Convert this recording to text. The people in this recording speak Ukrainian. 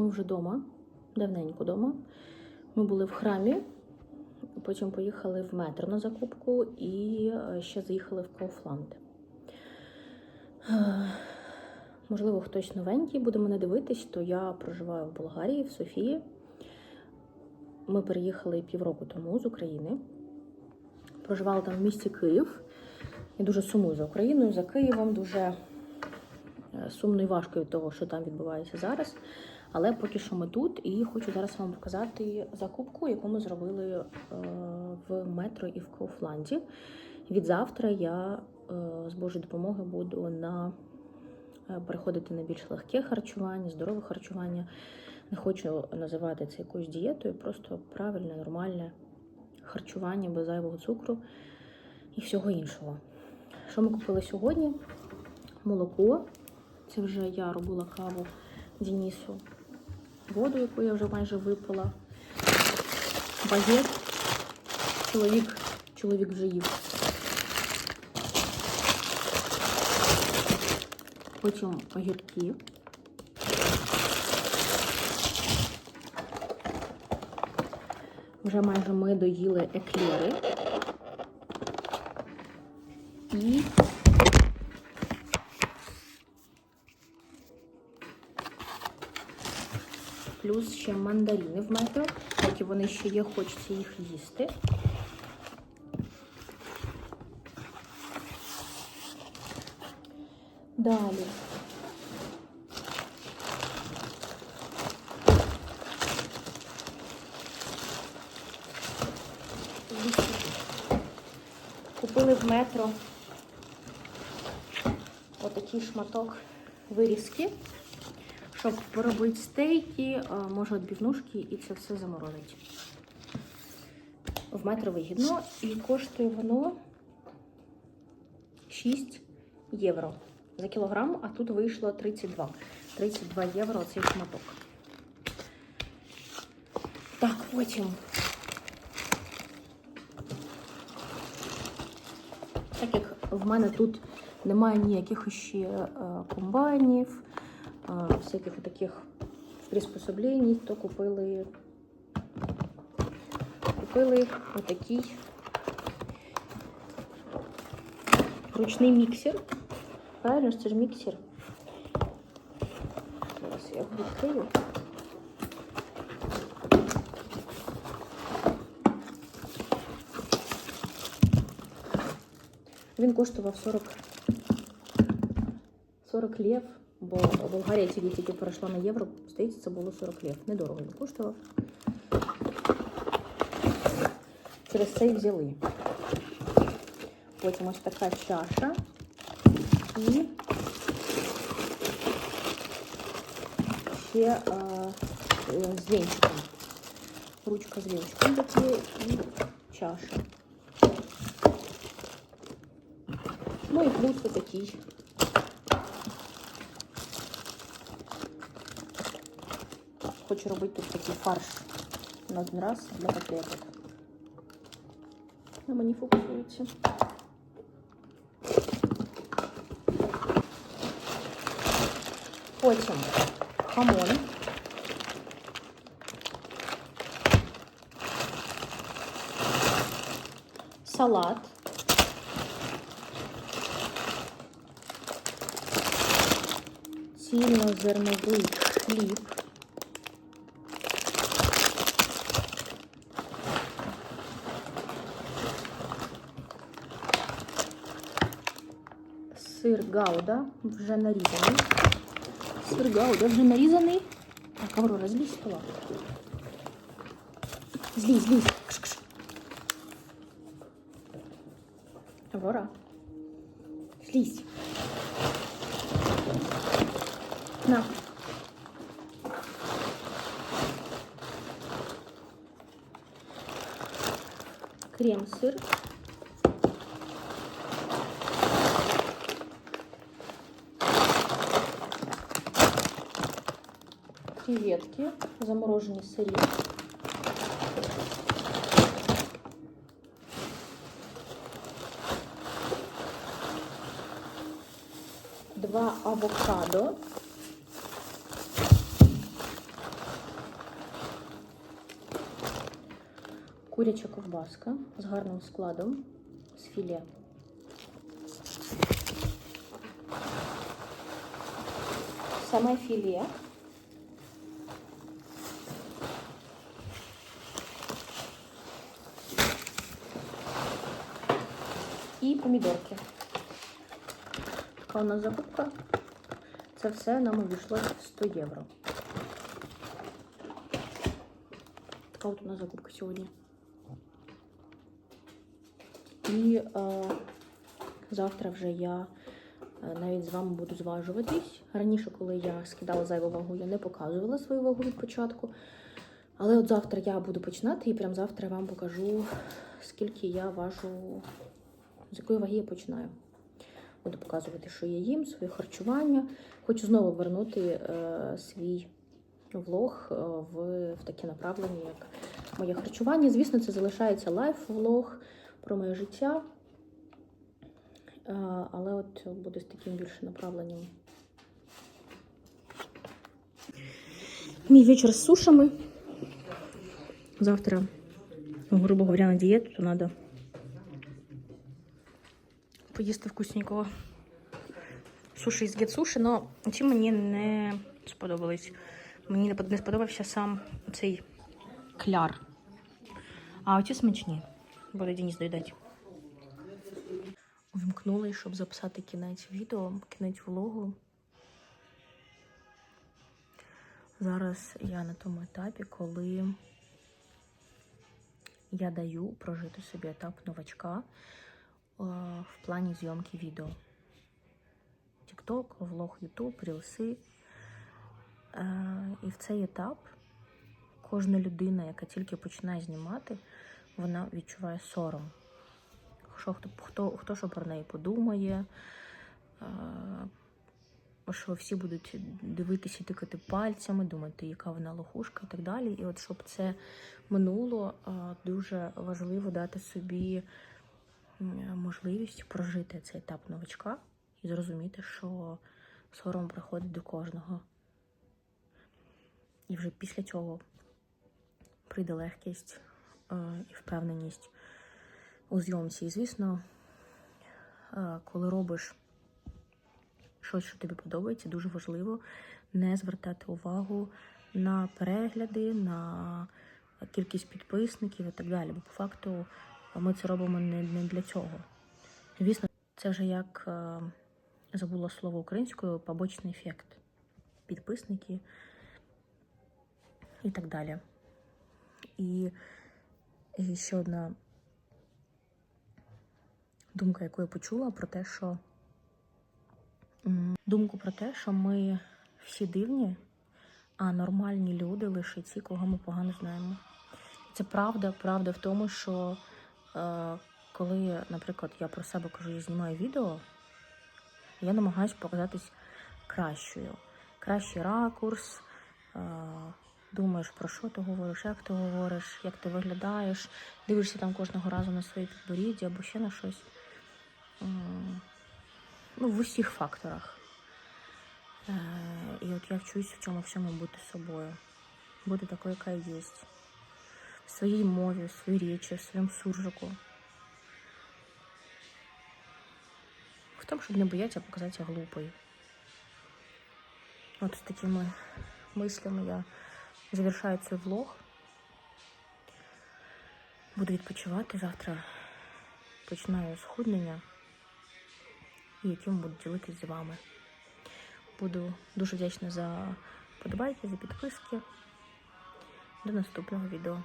Ми вже вдома, давненько вдома. Ми були в храмі, потім поїхали в метро на закупку і е, ще заїхали в Кауфланд. Е, Можливо, хтось новенький буде мене дивитись, то я проживаю в Болгарії, в Софії. Ми переїхали півроку тому з України. Проживали там в місті Київ. Я дуже сумую за Україною, за Києвом. Дуже е, сумно і важко від того, що там відбувається зараз. Але поки що ми тут, і хочу зараз вам показати закупку, яку ми зробили е, в метро і в Кауфланді. Від завтра я е, з Божою допомогою буду на е, переходити на більш легке харчування, здорове харчування. Не хочу називати це якоюсь дієтою, просто правильне, нормальне харчування без зайвого цукру і всього іншого. Що ми купили сьогодні? Молоко. Це вже я робила каву Денісу. Воду, яку я вже майже випила. Багет. Чоловік, чоловік вже їв. Потім огірки. Вже майже ми доїли еклери. І плюс ще мандарини в метро, поки вони ще є, хочеться їх їсти. Далі. Купили в метро отакий шматок вирізки, щоб поробити стейки, а, може відбівнушки і це все заморозити. В метро вигідно і коштує воно 6 євро за кілограм, а тут вийшло 32. 32 євро цей шматок. Так, потім. Так як в мене тут немає ніяких ще е, комбайнів, е, всяких таких приспособлень, то купили, купили отакий ручний міксер. Правильно, ж це ж міксер. Зараз я його відкрию. Він коштував 40, 40 лев, Бо Болгарія тільки тільки перейшла на євро, здається, це було 40 лев. Недорого він коштував. Через це і взяли. Потім ось така чаша і ще а, е, з венчиком. Ручка з венчиком такі і чаша. Ну і плюс отакий. Хочу робити тут такий фарш на один раз для котлеток. На мені фокусується. Потім хамон. Салат. цільнозерновий хліб. гауда вже нарізаний. Сир гауда вже нарізаний. Так, Аврора, злізь з стола. Злізь, злізь. Кш-кш. Аврора. Злізь. На. Крем-сыр. креветки, заморожені сирі. Два авокадо. Куряча ковбаска с гарным складом с филе, Саме филе. І помідорки. Така у нас закупка. Це все нам обійшлося 100 євро. Така от у нас закупка сьогодні. І е, завтра вже я е, навіть з вами буду зважуватись. Раніше, коли я скидала зайву вагу, я не показувала свою вагу від початку. Але от завтра я буду починати і прям завтра я вам покажу, скільки я важу, з якої ваги я починаю. Буду показувати, що я їм, своє харчування. Хочу знову вернути е, свій влог е, в, в таке направлення, як моє харчування. Звісно, це залишається лайф-влог про моє життя. Е, але от буде з таким більше направленням. Мій вечір з сушами. Завтра, грубо говоря, на дієту, то треба поїсти вкусненького. Суші з гетсуші, але чим мені не сподобались. Мені не сподобався сам цей кляр. А оці смачні. Буде Денис доїдати. Вимкнули, щоб записати кінець відео, кінець влогу. Зараз я на тому етапі, коли я даю прожити собі етап новачка в плані зйомки відео. TikTok, влог, YouTube, рілси. Е, І в цей етап кожна людина, яка тільки починає знімати, вона відчуває сором. Що, хто, хто, хто що про неї подумає, е, що всі будуть дивитися тикати пальцями, думати, яка вона лохушка і так далі. І от щоб це минуло, е, дуже важливо дати собі можливість прожити цей етап новачка і зрозуміти, що сором приходить до кожного. І вже після цього прийде легкість е, і впевненість у зйомці. І, звісно, е, коли робиш щось, що тобі подобається, дуже важливо не звертати увагу на перегляди, на кількість підписників і так далі. Бо по факту ми це робимо не, не для цього. Звісно, це вже як е, забула слово українською побочний ефект. Підписники і так далі. І, ще одна думка, яку я почула, про те, що думку про те, що ми всі дивні, а нормальні люди лише ті, кого ми погано знаємо. Це правда, правда в тому, що коли, наприклад, я про себе кажу, я знімаю відео, я намагаюся показатись кращою. Кращий ракурс, е, думаєш, про що ти говориш, як ти говориш, як ти виглядаєш, дивишся там кожного разу на свої підборіддя або ще на щось. Ну, в усіх факторах. Е, І от я вчусь в цьому всьому бути собою, бути такою, яка є. Своїй мові, своїй речі, своєму суржику. В тому, щоб не боятися показатися глупою. От з такими мислями я завершаю цей влог. Буду відпочивати завтра. Починаю схуднення, яким буду ділитися з вами. Буду дуже вдячна за подобайки, за підписки. До наступного відео.